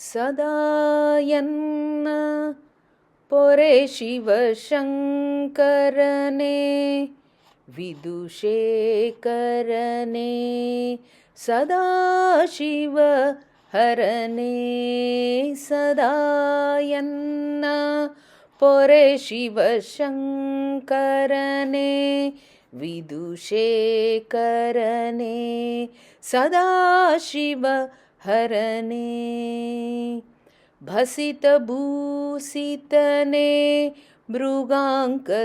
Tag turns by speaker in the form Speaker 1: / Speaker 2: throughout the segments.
Speaker 1: सदायन्न पोरे शिवशङ्करने विदुषेकरने सदाशिव हरने सदायन्न पोरे शिवशङ्करने विदुषेकरने सदाशिव हरने भसितभूषितने मृगाङ्कदङ्गने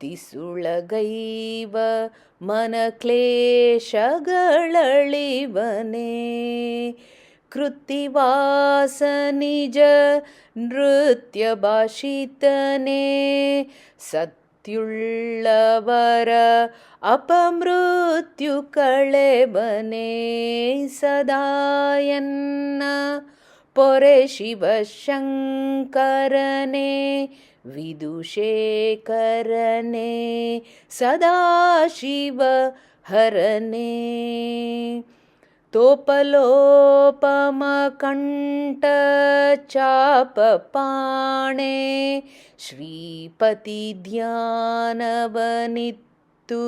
Speaker 1: तिसुळगैव मनक्लेशगळळिवने कृत्तिवास निज नृत्यभाषितने सत्युळ्ळवर अपमृत्युकळेबने सदायन्न पोरे शिवशङ्करने विदुषेकरने सदाशिव हरने तोपलोपमकण्ठचापपाणे श्रीपतिध्यानवनित्तु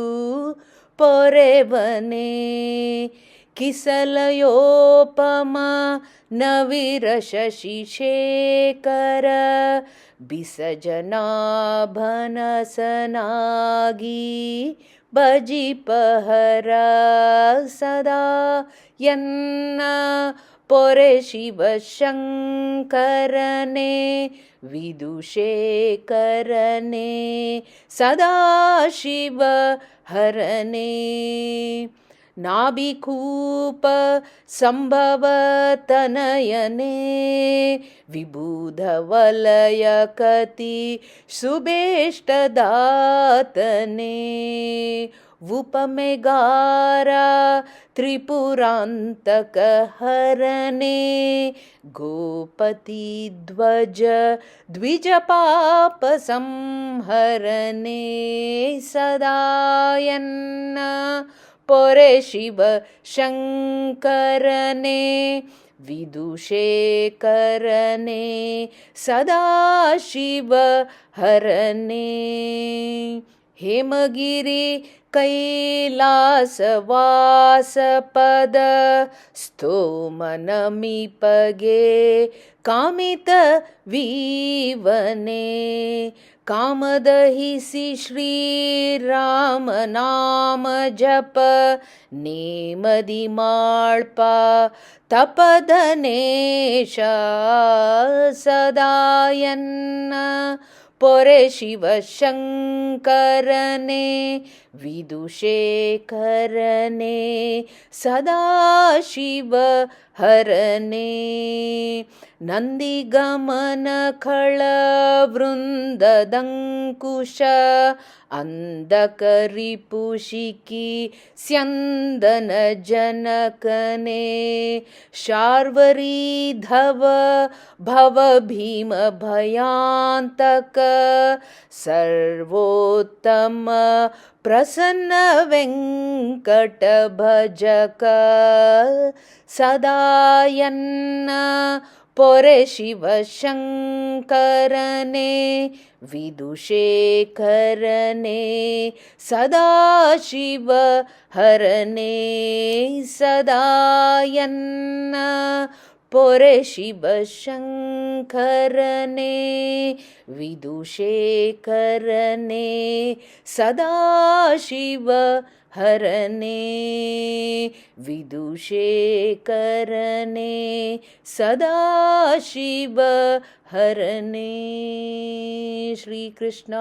Speaker 1: पोरेवने किसलयोपमा नविरशशिशेखर बिसजनाभनसनागी भजिपहर सदा यन्न पोरे शिवशङ्करने विदुषेकरने सदाशिव हरने नाभिकूप सम्भवतनयने विबुधवलयकति सुबेष्टदातने उपमेगारा त्रिपुरान्तकहरने गोपतिध्वज द्विजपापसंहरने सदायन्न पोरे शिवशङ्करने विदुषेकरने सदाशिव हरने हेमगिरि कैलासवासपद स्तोमनमिपगे कामितवीवने कामदहिसि श्रीरामनाम जप नेमदिमाळ्प तपदनेश सदायन्न पोरे शिवशङ्करने विदुषेकरने सदाशिव हरने नन्दिगमनखळवृन्ददङ्कुश अन्धकरिपुषिकी स्यन्दनजनकने शार्वरीधव भवभीमभयान्तक सर्वोत्तम प्रसन्नवेङ्कटभजक सदायन्न पोरे शिवशङ्करने विदुषेकरने सदाशिव हरने सदायन्न पोरे शिवशङ्करने विदुषेकरने सदाशिव हरने विदुषेकरने सदाशिव हरने श्रीकृष्णार्पणमस्तु